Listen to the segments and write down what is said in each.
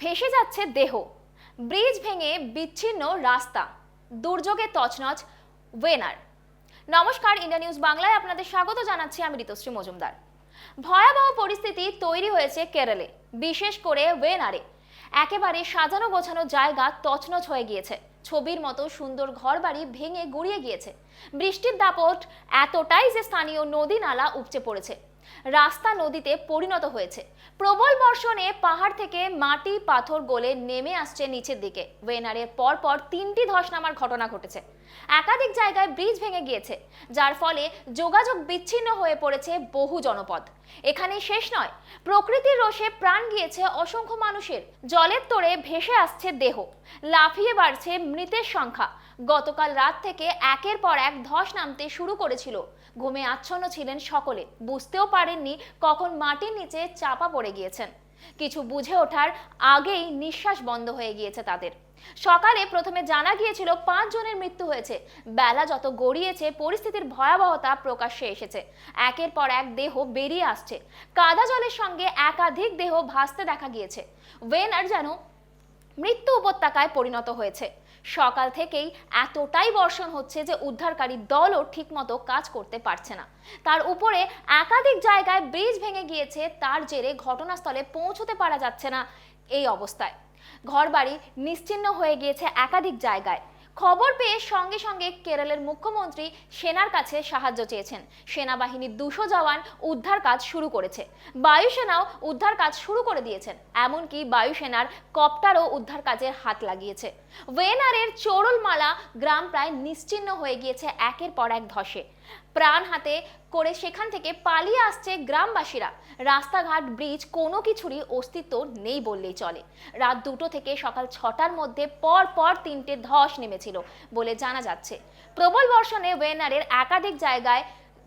ভেসে যাচ্ছে দেহ। ব্রিজ ভেঙে বিচ্ছিন্ন রাস্তা। দুর্যোগে তছনছ ওয়েনার। নমস্কার, ইন্ডিয়া নিউজ বাংলায় আপনাদের স্বাগত জানাচ্ছি আমি ঋতুশ্রী মজুমদার। ভয়াবহ পরিস্থিতি তৈরি হয়েছে কেরলে, বিশেষ করে ওয়েনারে। একেবারে সাজানো গোছানো জায়গা তছনছ হয়ে গিয়েছে। ছবির মতো সুন্দর ঘরবাড়ি ভেঙে গুড়িয়ে গিয়েছে। বৃষ্টির দাপট এতটাই যে স্থানীয় নদী নালা উপচে পড়েছে। রাস্তা নদীতে পরিণত হয়েছে। প্রবল বর্ষণে পাহাড় থেকে মাটি পাথর গলে নেমে আসছে নিচের দিকে। ওয়েনারে পর পর তিনটি ধস নামার ঘটনা ঘটেছে। একাধিক জায়গায় ব্রিজ ভেঙে গিয়েছে, যার ফলে যোগাযোগ বিচ্ছিন্ন হয়ে পড়েছে বহু জনপদ। এখানেই শেষ নয়। প্রকৃতির রোষে প্রাণ গিয়েছে অসংখ্য মানুষের। জলের তোড়ে ভেসে আসছে দেহ। লাফিয়ে বাড়ছে মৃতের সংখ্যা। গতকাল রাত থেকে একের পর এক ধস নামতে শুরু করেছিল। ঘুমে আচ্ছন্ন ছিলেন সকলে। বুঝতেও পারেননি কখন মাটির নিচে চাপা পড়ে গিয়েছেন। কিছু বুঝে ওঠার আগেই নিঃশ্বাস বন্ধ হয়ে গিয়েছে তাদের। সকালে প্রথমে জানা গিয়েছিল পাঁচ জনের মৃত্যু হয়েছে। বেলা যত গড়িয়েছে, পরিস্থিতির ভয়াবহতা প্রকাশ্যে এসেছে। একের পর এক দেহ বেরিয়ে আসছে। কাদা জলের সঙ্গে একাধিক দেহ ভাসতে দেখা গিয়েছে। ওয়েনার যেন মৃত্যু উপত্যকায় পরিণত হয়েছে। সকাল থেকেই এতটাই বর্ষণ হচ্ছে যে উদ্ধারকারী দলও ঠিকমতো কাজ করতে পারছে না। তার উপরে একাধিক জায়গায় ব্রিজ ভেঙে গিয়েছে, তার জেরে ঘটনাস্থলে পৌঁছতে পারা যাচ্ছে না এই অবস্থায়। ঘরবাড়ি নিশ্চিন্ন হয়ে গিয়েছে একাধিক জায়গায়। খবর পেয়ে সঙ্গে সঙ্গে কেরলের মুখ্যমন্ত্রী সেনার কাছে সাহায্য চেয়েছেন। সেনাবাহিনীর দুশো জওয়ান উদ্ধার কাজ শুরু করেছে। বায়ুসেনাও উদ্ধার কাজ শুরু করে দিয়েছেন। এমনকি বায়ুসেনার কপ্টারও উদ্ধার কাজের হাত লাগিয়েছে। ওয়েনারের চোরলমালা গ্রাম প্রায় নিশ্চিহ্ন হয়ে গিয়েছে একের পর এক ধসে। প্রাণ হাতে করে সেখান থেকে পালিয়ে আসছে গ্রামবাসীরা। রাস্তাঘাট, ব্রিজ কোনো কিছুরই অস্তিত্ব নেই বললেই চলে। রাত দুটো থেকে সকাল ছটার মধ্যে পর পর তিনটে ধস নেমেছিল বলে জানা যাচ্ছে। প্রবল বর্ষণে ওয়েনারের একাধিক জায়গায়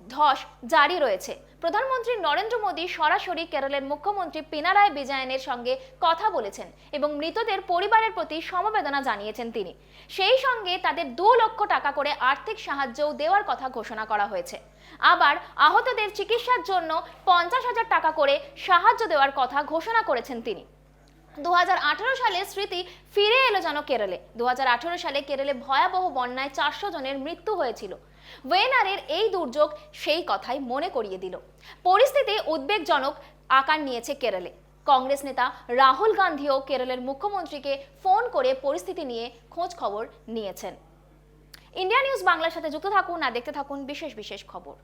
ধস জারি রয়েছে। প্রধানমন্ত্রী নরেন্দ্র মোদী সরাসরি কেরলের মুখ্যমন্ত্রী পিনারায় বিজয়নের সঙ্গে কথা বলেছেন এবং মৃতদের পরিবারের প্রতি সমবেদনা জানিয়েছেন তিনি। সেই সঙ্গে তাদের দু লক্ষ টাকা করে আর্থিক সাহায্যও দেওয়ার কথা ঘোষণা করা হয়েছে। আবার আহতদের চিকিৎসার জন্য পঞ্চাশ হাজার টাকা করে সাহায্য দেওয়ার কথা ঘোষণা করেছেন তিনি। দু হাজার আঠারো সালে স্মৃতি ফিরে এলো যেন কেরলে। দু হাজার আঠারো সালে কেরলে ভয়াবহ বন্যায় চারশো জনের মৃত্যু হয়েছিল। ওয়েনারের এই দুর্যোগ সেই কথাই মনে করিয়ে দিল। পরিস্থিতি উদ্বেগজনক আকার নিয়েছে কেরলে। কংগ্রেস নেতা রাহুল গান্ধীও কেরলের মুখ্যমন্ত্রীকে ফোন করে পরিস্থিতি নিয়ে খোঁজ খবর নিয়েছেন। ইন্ডিয়া নিউজ বাংলার সাথে যুক্ত থাকুন আর দেখতে থাকুন বিশেষ বিশেষ খবর।